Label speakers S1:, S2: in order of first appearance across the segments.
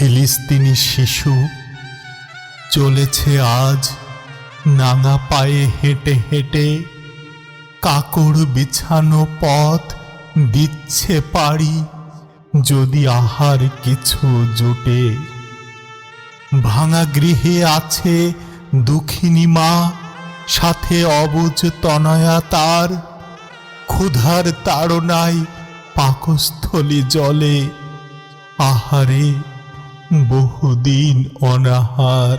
S1: ফিলিস্তিনি শিশু চলেছে আজ নাঙা পায়ে হেঁটে হেঁটে। কাকড় বিছানো পথ দিচ্ছে পারি যদি আহার কিছু জোটে। ভাঙা গৃহে আছে দুঃখিনী মা, সাথে অবুজ তনয়া তার। ক্ষুধার তাড়নায় পাকস্থলী জলে, আহারে বহুদিন অনাহার।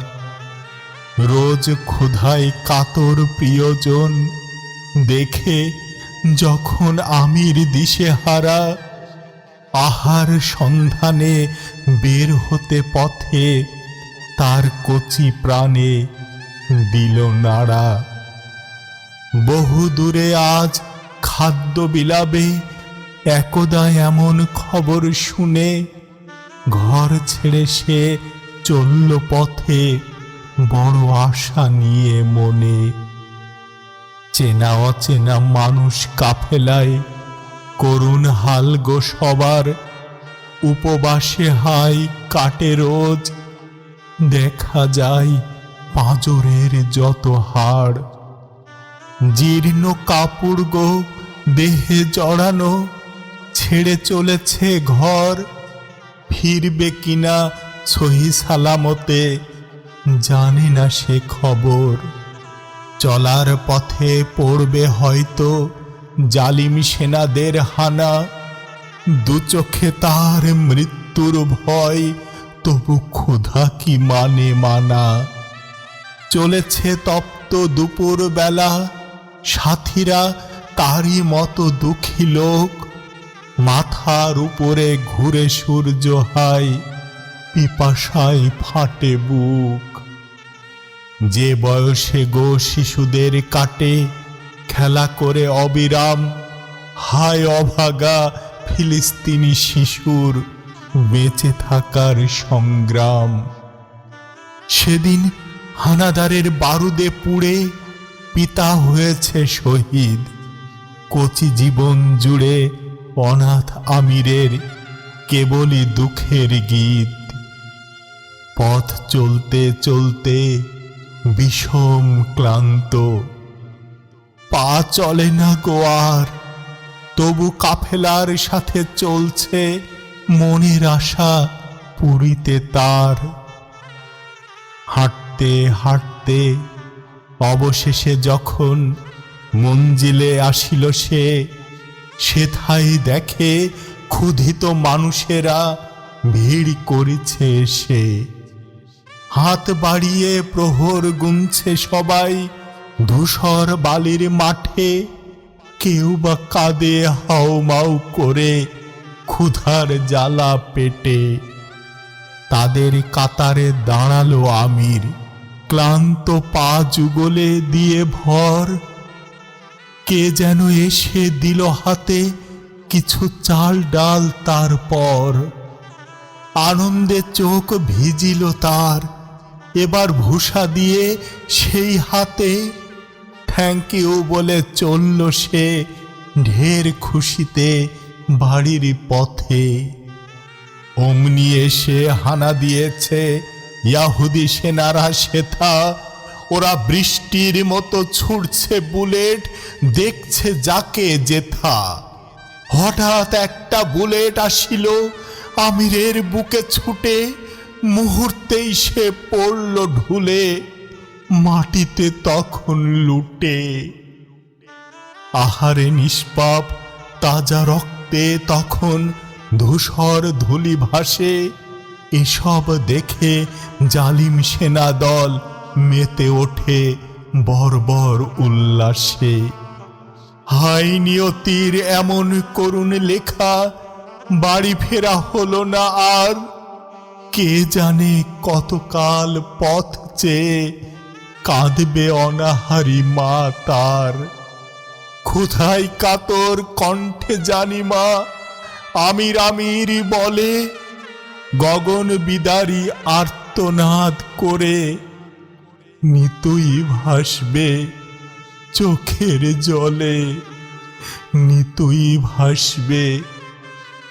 S1: রোজ ক্ষুধায় কাতর প্রিয়জন দেখে যখন আমির দিশেহারা আহার সন্ধানে বের হতে পথে তার কচি প্রাণে দিল নাড়া। বহু দূরে আজ খাদ্য বিলাবে একদা এমন খবর শুনে ঘর ছেড়ে সে চলল পথে, বড় আশা নিয়ে মনে। চেনা অচেনা মানুষ কাফেলায়, করুণ হাল গো সবার, উপবাসে হাই কাটে রোজ। দেখা যায় পাঁজরের যত হাড়, জীর্ণ কাপড় গো, দেহে জড়ানো, ছেড়ে চলেছে ঘর। ফিরবে কিনা সহি সালামতে, জানে না সে খবর। চলার পথে পড়বে হয়তো জালিম সেনাদের হানা। দু চোখে তার মৃত্যুর ভয়, তবু ক্ষুধা কি মানে মানা? চলেছে তপ্ত দুপুর বেলা সাথীরা তারই মতো দুঃখী লোক। মাথার উপরে ঘুরে সূর্য হাই, পিপাসায় ফাটে বুক। যে বয়সে গো শিশুদের কাটে, খেলা করে অবিরাম, হায় অভাগা ফিলিস্তিনি শিশুর বেঁচে থাকার সংগ্রাম। সেদিন হানাদারের বারুদে পুড়ে পিতা হয়েছে শহীদ, কচি জীবন জুড়ে অনাথ আমিরের কেবলই দুঃখের গীত। পথ চলতে চলতে বিষম ক্লান্ত। পা চলে না গোয়ার তবু কাফেলার সাথে চলছে মনের আশা পুরীতে তার। হাঁটতে হাঁটতে অবশেষে যখন মঞ্জিলে আসিল সে সেথাই দেখে ক্ষুধিত মানুষেরা ভিড় করেছে সে। হাত বাড়িয়ে প্রহর গুনছে সবাই, ধূসর বালির মাঠে। কেউ বা কাঁদে হাও মাও করে ক্ষুধার জ্বালা পেটে। তাদের কাতারে দাঁড়াল আমির, ক্লান্ত পা যুগলে দিয়ে ভর। কে যেন এসে দিল হাতে কিছু চাল ডাল তারপর আনন্দে চোখ ভিজিল তার, এবার ভূষা দিয়ে সেই হাতে থ্যাংক ইউ বলে চলল সে ঢের খুশিতে বাড়ির পথে। অমনি এসে হানা দিয়েছে, ইয়াহুদি সেনারা, সেথা ওরা বৃষ্টির মতো ছুটছে বুলেট, দেখছে যাকে যেথা। হঠাৎ একটা বুলেট আসিল, আমিরের বুকে ছুটে মুহূর্তেই সে পড়ল ঢুলে, মাটিতে তখন লুটে। আহারে নিষ্পাপ, তাজা রক্তে তখন ধূসর ধুলি ভাসে, এসব দেখে জালিম সেনা দল মেতে ওঠে বর্বর উল্লাসে। হাই নিয়তির এমন করুণ লেখা, বাড়ি ফেরা হলো না আর। কে জানে কতকাল পথ চেয়ে কাঁদবে অনাহারি মা তার। ক্ষুধাই কাতর কণ্ঠে জানি মা, আমির আমিরি বলে, গগন বিদারি আর্তনাদ করে। নিতুই ভাসবে চোখের জলে নিতুই ভাসবে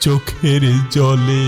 S1: চোখের জলে।